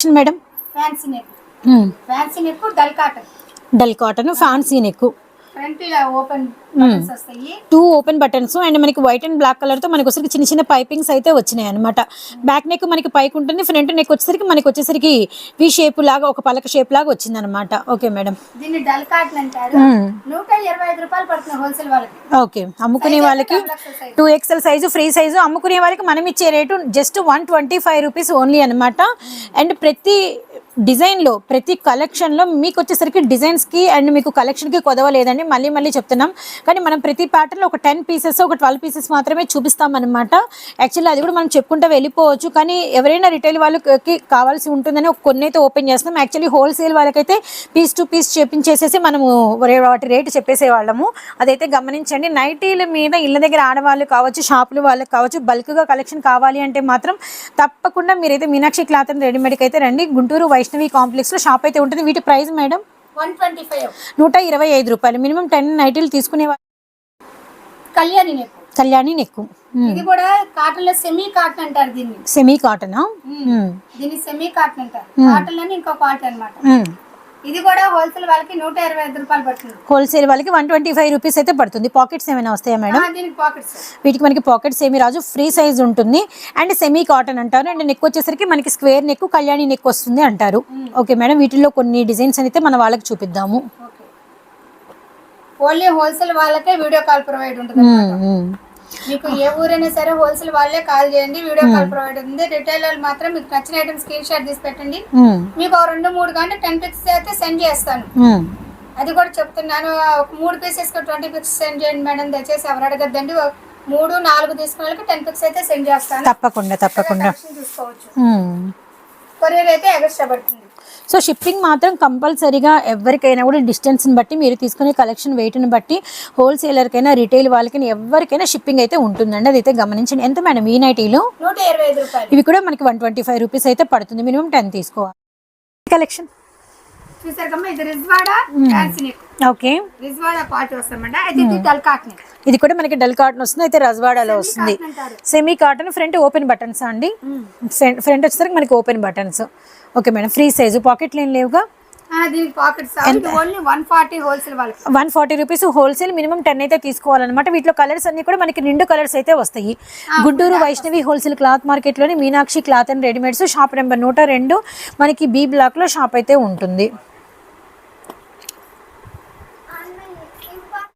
Madam fancy neck fancy neck dull cotton dull cotton fancy neck two open buttons and మనకి white and black కలర్తో మనకి వచ్చేసరికి చిన్న చిన్న పైపింగ్స్ అయితే వచ్చినాయి అనమాట బ్యాక్ నెక్ మనకి పైకి ఉంటుంది ఫ్రంట్ నెక్ వచ్చేసరికి మనకి వచ్చేసరికి వి షేప్ లాగా ఒక పలక షేప్ లాగా వచ్చింది అనమాట ఓకే మేడం దీన్ని డల్ కాటన్ అంటారు. నూట ఇరవై ఐదు రూపాయలు పడుతుంది హోల్సేల్ వాళ్ళకి. ఓకే అమ్ముకునే వాళ్ళకి two XL size free size అమ్ముకునే వాళ్ళకి మనం ఇచ్చే rate just one twenty five rupees only అనమాట అండ్ ప్రతి డిజైన్లో ప్రతి కలెక్షన్లో మీకు వచ్చేసరికి డిజైన్స్కి అండ్ మీకు కలెక్షన్కి కొదవలేదండి మళ్ళీ మళ్ళీ చెప్తున్నాం. కానీ మనం ప్రతి ప్యాటర్న్లో ఒక టెన్ పీసెస్ ఒక ట్వెల్వ్ పీసెస్ మాత్రమే చూపిస్తామన్నమాట. యాక్చువల్లీ అది కూడా మనం చెప్పుకుంటూ వెళ్ళిపోవచ్చు. కానీ ఎవరైనా రిటైల్ వాళ్ళకి కావాల్సి ఉంటుందని ఒక కొన్ని అయితే ఓపెన్ చేస్తున్నాం. యాక్చువల్లీ హోల్సేల్ వాళ్ళకైతే పీస్ టు పీస్ చేపించేసేసి మనము వాటి రేటు చెప్పేసేవాళ్ళము. అదైతే గమనించండి. నైటీల మీద ఇళ్ళ దగ్గర ఆడవాళ్ళు కావచ్చు షాపులు వాళ్ళకి కావచ్చు బల్క్గా కలెక్షన్ కావాలి అంటే మాత్రం తప్పకుండా మీరైతే మీనాక్షి క్లాత్ అండ్ రెడీమేడ్కి అయితే రండి. గుంటూరు వైష్ణవి కాంప్లెక్స్లో షాప్ అయితే ఉంటుంది. వీటి price madam one twenty five నూట ఇరవై ఐదు రూపాయలు. మినిమం టెన్ నైటీలు తీసుకునే కళ్యాణి కళ్యాణి నెక్కు. ఇది కూడా కాటన్లో సెమీ కాటన్ అంటారు దీన్ని. సెమీ కాటనా దీన్ని సెమీ కాటన్ అంటారు. కాటన్లోనే ఇంకో క్వాలిటీ అన్నమాట. ఇది కూడా హోల్సేల్ వాళ్ళకి నూట ఇరవై ఐదు రూపాయలు పడుతుంది. హోల్సేల్ వాళ్ళకి వన్ ట్వంటీ ఫైవ్ రూపీస్ అయితే పడుతుంది. పాకెట్స్ ఏమైనా వస్తాయా మేడం? ఆ, దీనికి పాకెట్స్ వీటికి మనకి పాకెట్స్ ఏమి రాజు ఫ్రీ సైజ్ ఉంటుంది. అండ్ సెమీ కాటన్ అంటారు. అండ్ నెక్ వచ్చేసరికి మనకి స్క్వేర్ నెక్ కళ్యాణి నెక్ వస్తుంది అంటారు. Okay madam. వీటిలో కొన్ని డిజైన్స్ అయితే మన వాళ్ళకి చూపిద్దాము. ఓన్లీ హోల్సేల్ వాళ్ళకే వీడియో కాల్ ప్రొవైడ్ ఉంటుంది మీకు ఏ ఊరైనా సరే హోల్సేల్ వాళ్ళే కాల్ చేయండి వీడియో కాల్ ప్రొవైడ్ ఉంది. రిటైలర్ మాత్రం మీకు నచ్చిన ఐటమ్ స్క్రీన్ షాట్ తీసి పెట్టండి. మీకు రెండు మూడు గంటలు టెన్ పిక్స్ అయితే సెండ్ చేస్తాను. అది కూడా చెప్తున్నాను. ఒక మూడు పీసెస్ ట్వంటీ పిక్స్ సెండ్ చేయండి మేడం. దయచేసి ఎవరు అడగద్దండి. మూడు నాలుగు తీసుకున్న వాళ్ళకి టెన్ పిక్స్ అయితే సెండ్ చేస్తాను. తప్పకుండా తప్పకుండా. చూసుకోవచ్చు కొరియర్ అయితే ఎక్స్ట్రా పడుతుంది సో షిప్పింగ్ మాత్రం కంపల్సరీగా ఎవరికైనా కూడా డిస్టెన్స్ని బట్టి మీరు తీసుకునే కలెక్షన్ వెయిట్ని బట్టి హోల్సేలర్కైనా రిటైల్ వాళ్ళకైనా ఎవరికైనా షిప్పింగ్ అయితే ఉంటుందండి. అదైతే గమనించండి. ఎంత మేడం ఈ నైటీలు? ఇవి కూడా మనకి వన్ ట్వంటీ ఫైవ్ రూపీస్ అయితే పడుతుంది. మినిమం టెన్ తీసుకోవాలి. కలెక్షన్ ఇది Rajwada fancy neck okay. Rajwada quality వస్తామంట అయితే ఇది డల్ కాటన్. ఇది కూడా మనకి డల్ కాటన్ వస్తుంది అయితే రజ్వాడాలో వస్తుంది. Semi cotton front open buttons అండి? ఫ్రంట్ వచ్చేసరికి మనకి open buttons okay madam free size పాకెట్లు ఏం లేవుగా? One forty rupees wholesale minimum ten అయితే తీసుకోవాలన్నమాట. వీటిలో కలర్స్ అన్ని కూడా మనకి నిండు కలర్స్ అయితే వస్తాయి. Guntur Vaishnavi wholesale cloth మార్కెట్లోని Meenakshi cloth and readymades shop number నూట రెండు. మనకి బి బ్లాక్లో షాప్ అయితే ఉంటుంది.